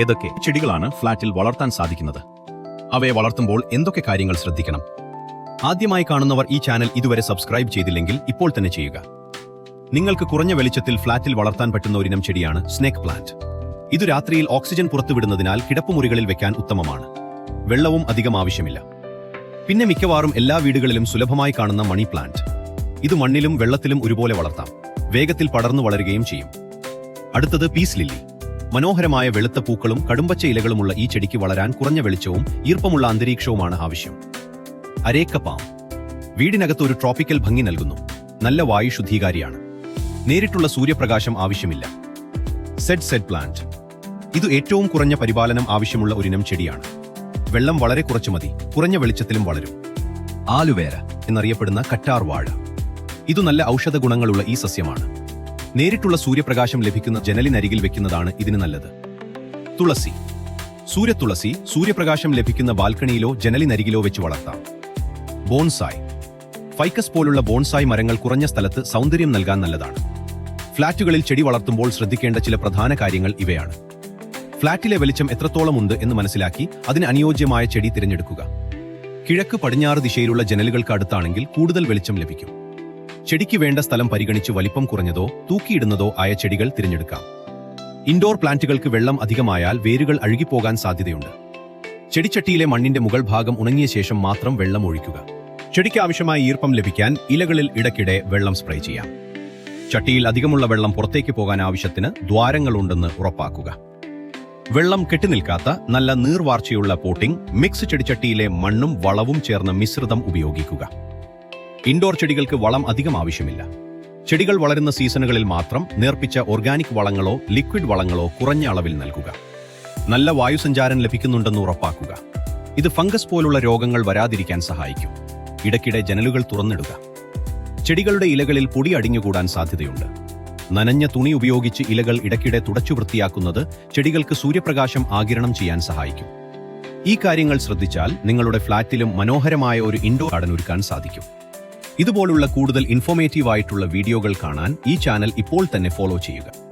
ഏതൊക്കെ ചെടികളാണ് ഫ്ളാറ്റിൽ വളർത്താൻ സാധിക്കുന്നത്? അവയെ വളർത്തുമ്പോൾ എന്തൊക്കെ കാര്യങ്ങൾ ശ്രദ്ധിക്കണം? ആദ്യമായി കാണുന്നവർ ഈ ചാനൽ ഇതുവരെ സബ്സ്ക്രൈബ് ചെയ്തില്ലെങ്കിൽ ഇപ്പോൾ തന്നെ ചെയ്യുക. നിങ്ങൾക്ക് കുറഞ്ഞ വെളിച്ചത്തിൽ ഫ്ളാറ്റിൽ വളർത്താൻ പറ്റുന്ന ഒരിനം ചെടിയാണ് സ്നേക്ക് പ്ലാന്റ്. ഇത് രാത്രിയിൽ ഓക്സിജൻ പുറത്തുവിടുന്നതിനാൽ കിടപ്പുമുറികളിൽ വെക്കാൻ ഉത്തമമാണ്. വെള്ളവും അധികം ആവശ്യമില്ല. പിന്നെ മിക്കവാറും എല്ലാ വീടുകളിലും സുലഭമായി കാണുന്ന മണി പ്ലാന്റ്. ഇത് മണ്ണിലും വെള്ളത്തിലും ഒരുപോലെ വളർത്താം. വേഗത്തിൽ പടർന്നു വളരുകയും ചെയ്യും. അടുത്തത് പീസ് ലില്ലി. മനോഹരമായ വെളുത്ത പൂക്കളും കടുമ്പച്ച ഇലകളുമുള്ള ഈ ചെടിക്ക് വളരാൻ കുറഞ്ഞ വെളിച്ചവും ഈർപ്പമുള്ള അന്തരീക്ഷവുമാണ് ആവശ്യം. അരേക്ക പാം വീടിനകത്ത് ഒരു ട്രോപ്പിക്കൽ ഭംഗി നൽകുന്നു. നല്ല വായു ശുദ്ധീകാരിയാണ്. നേരിട്ടുള്ള സൂര്യപ്രകാശം ആവശ്യമില്ല. സെഡ് സെഡ് പ്ലാന്റ് ഇത് ഏറ്റവും കുറഞ്ഞ പരിപാലനം ആവശ്യമുള്ള ഒരിനം ചെടിയാണ്. വെള്ളം വളരെ കുറച്ചു മതി. കുറഞ്ഞ വെളിച്ചത്തിലും വളരും. ആലുവേര എന്നറിയപ്പെടുന്ന കറ്റാർ വാഴ. ഇത് നല്ല ഔഷധ ഗുണങ്ങളുള്ള ഈ സസ്യമാണ്. നേരിട്ടുള്ള സൂര്യപ്രകാശം ലഭിക്കുന്ന ജനലിനരികിൽ വെക്കുന്നതാണ് ഇതിന് നല്ലത്. തുളസി. സൂര്യത്തുളസി സൂര്യപ്രകാശം ലഭിക്കുന്ന ബാൽക്കണിയിലോ ജനലിനരികിലോ വെച്ച് വളർത്താം. ബോൺസായ്. ഫൈക്കസ് പോലുള്ള ബോൺസായ് മരങ്ങൾ കുറഞ്ഞ സ്ഥലത്ത് സൗന്ദര്യം നൽകാൻ നല്ലതാണ്. ഫ്ളാറ്റുകളിൽ ചെടി വളർത്തുമ്പോൾ ശ്രദ്ധിക്കേണ്ട ചില പ്രധാന കാര്യങ്ങൾ ഇവയാണ്. ഫ്ളാറ്റിലെ വെളിച്ചം എത്രത്തോളം ഉണ്ട് എന്ന് മനസ്സിലാക്കി അതിന് അനുയോജ്യമായ ചെടി തിരഞ്ഞെടുക്കുക. കിഴക്ക് പടിഞ്ഞാറ് ദിശയിലുള്ള ജനലുകൾക്ക് അടുത്താണെങ്കിൽ കൂടുതൽ വെളിച്ചം ലഭിക്കും. ചെടിക്ക് വേണ്ട സ്ഥലം പരിഗണിച്ച് വലിപ്പം കുറഞ്ഞതോ തൂക്കിയിടുന്നതോ ആയ ചെടികൾ തിരഞ്ഞെടുക്കാം. ഇൻഡോർ പ്ലാന്റുകൾക്ക് വെള്ളം അധികമായാൽ വേരുകൾ അഴുകിപ്പോകാൻ സാധ്യതയുണ്ട്. ചെടിച്ചട്ടിയിലെ മണ്ണിന്റെ മുകൾ ഭാഗം ഉണങ്ങിയ ശേഷം മാത്രം വെള്ളം ഒഴിക്കുക. ചെടിക്ക് ആവശ്യമായ ഈർപ്പം ലഭിക്കാൻ ഇലകളിൽ ഇടയ്ക്കിടെ വെള്ളം സ്പ്രേ ചെയ്യാം. ചട്ടിയിൽ അധികമുള്ള വെള്ളം പുറത്തേക്ക് പോകാൻ ആവശ്യത്തിന് ദ്വാരങ്ങളുണ്ടെന്ന് ഉറപ്പാക്കുക. വെള്ളം കെട്ടിനിൽക്കാത്ത നല്ല നീർവാർച്ചയുള്ള പോട്ടിംഗ് മിക്സ് ചെടിച്ചട്ടിയിലെ മണ്ണും വളവും ചേർന്ന മിശ്രിതം ഉപയോഗിക്കുക. ഇൻഡോർ ചെടികൾക്ക് വളം അധികം ആവശ്യമില്ല. ചെടികൾ വളരുന്ന സീസണുകളിൽ മാത്രം നേർപ്പിച്ച ഓർഗാനിക് വളങ്ങളോ ലിക്വിഡ് വളങ്ങളോ കുറഞ്ഞ അളവിൽ നൽകുക. നല്ല വായുസഞ്ചാരം ലഭിക്കുന്നുണ്ടെന്ന് ഉറപ്പാക്കുക. ഇത് ഫംഗസ് പോലുള്ള രോഗങ്ങൾ വരാതിരിക്കാൻ സഹായിക്കും. ഇടയ്ക്കിടെ ജനലുകൾ തുറന്നിടുക. ചെടികളുടെ ഇലകളിൽ പൊടി അടിഞ്ഞുകൂടാൻ സാധ്യതയുണ്ട്. നനഞ്ഞ തുണി ഉപയോഗിച്ച് ഇലകൾ ഇടയ്ക്കിടെ തുടച്ചു വൃത്തിയാക്കുന്നത് ചെടികൾക്ക് സൂര്യപ്രകാശം ആകിരണം ചെയ്യാൻ സഹായിക്കും. ഈ കാര്യങ്ങൾ ശ്രദ്ധിച്ചാൽ നിങ്ങളുടെ ഫ്ളാറ്റിലും മനോഹരമായ ഒരു ഇൻഡോർ ഗാർഡൻ ഒരുക്കാൻ സാധിക്കും. ഇതുപോലുള്ള കൂടുതൽ ഇൻഫോർമേറ്റീവ് ആയിട്ടുള്ള വീഡിയോകൾ കാണാൻ ഈ ചാനൽ ഇപ്പോൾ തന്നെ ഫോളോ ചെയ്യുക.